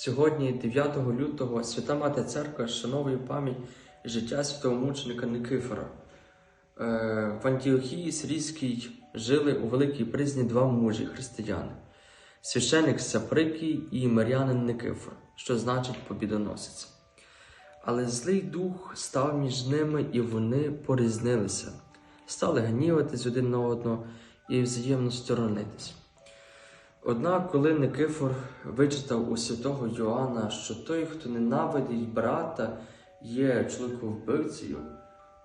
Сьогодні, 9 лютого, Свята Мати Церква шановує пам'ять життя святого мученика Никифора. Е, В Антіохії Сирійській жили у Великій Призні два мужі християни: священик Саприкій і Мар'янин Никифор, що значить побідоносець. Але злий дух став між ними, і вони порізнилися, стали гніватись один на одного і взаємно сторонитись. Однак, коли Никифор вичитав у святого Йоанна, що той, хто ненавидить брата, є чоловіковбивцею,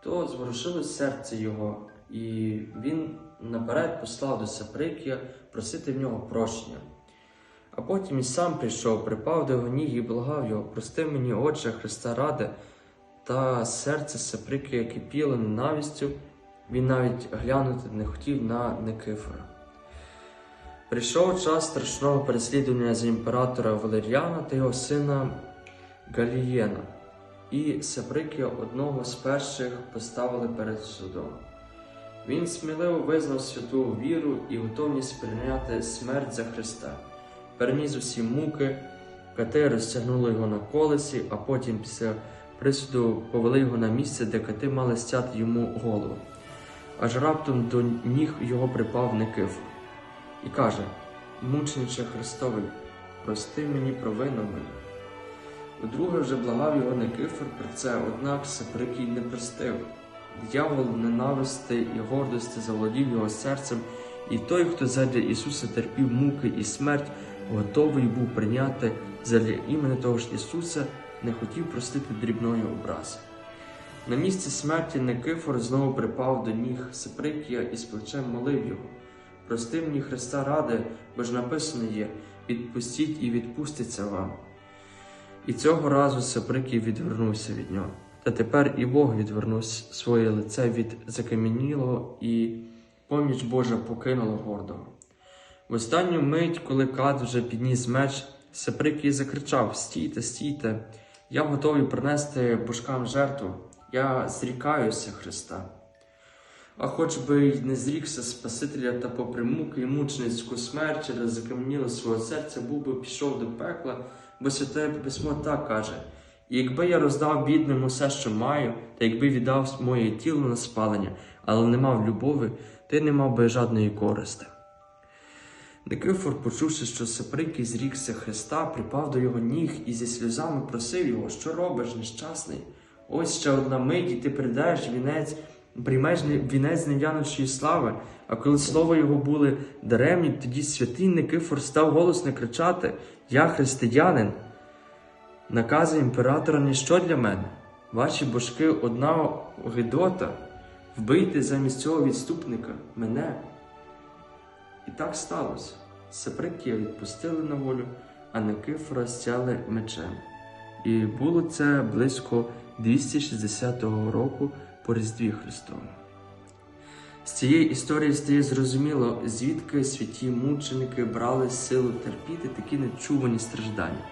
то зворушилось серце його, і він наперед послав до Саприкія просити в нього прощення. А потім і сам прийшов, припав до його ніг і благав його, прости мені, Отче Христа ради, та серце Саприкія кипіло ненавистю, він навіть глянути не хотів на Никифора. Прийшов час страшного переслідування за імператора Валеріана та його сина Галієна, і Саприкія одного з перших поставили перед судом. Він сміливо визнав святу віру і готовність прийняти смерть за Христа, переніс усі муки, кати розтягнули його на колесі, а потім після присуду повели його на місце, де кати мали стяти йому голову. Аж раптом до ніг його припав Никифор і каже: Мучениче Христовий, прости мені провину мою. Удруге вже благав його Никифор про це, однак Саприкій не простив. Дьявол ненависти і гордості заволодів його серцем, і той, хто задля Ісуса терпів муки і смерть, готовий був прийняти задля імені того ж Ісуса, не хотів простити дрібної образи. На місці смерті Никифор знову припав до ніг Саприкія і з плечем молив його. Прости мені Христа ради, бо ж написано є: відпустіть і відпуститься вам. І цього разу Саприкій відвернувся від нього. Та тепер і Бог відвернув своє лице від закам'янілого, і поміч Божа покинула гордого. В останню мить, коли Кат вже підніс меч, Саприкій закричав: Стійте, стійте, я готовий принести божкам жертву, я зрікаюся Христа. А хоч би й не зрікся Спасителя та попри муки і мученицьку смерть через закам'яніло свого серця, був би пішов до пекла, бо святе письмо так каже: якби я роздав бідним усе, що маю, та якби віддав моє тіло на спалення, але не мав любові, ти не мав би жодної користи. Никифор, почувши, що Саприкий зрікся Христа, припав до його ніг і зі сльозами просив його, що робиш, нещасний? Ось ще одна мить, і ти придаєш вінець, приймеш вінець нев'яночої слави. А коли слова його були даремні, тоді святий Никифор став голосно кричати: Я християнин. Накази імператора ніщо для мене. Ваші божки одна гидота, вбийте замість цього відступника мене. І так сталося. Саприкія відпустили на волю, а Никифора стяли мечем. І було це близько 260 року по Різдві Христовому. З цієї історії стає зрозуміло, звідки святі мученики брали силу терпіти такі нечувані страждання.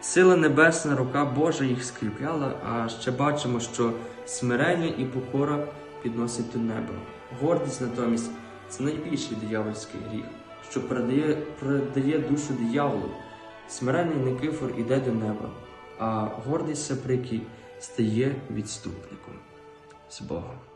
Сила небесна, рука Божа їх скріпляла, а ще бачимо, що смирення і покора підносить до неба. Гордість натомість це найбільший диявольський гріх, що передає, передає душу дияволу. Смиренний Никифор іде до неба, а гордий Саприкій стає відступником з Богом.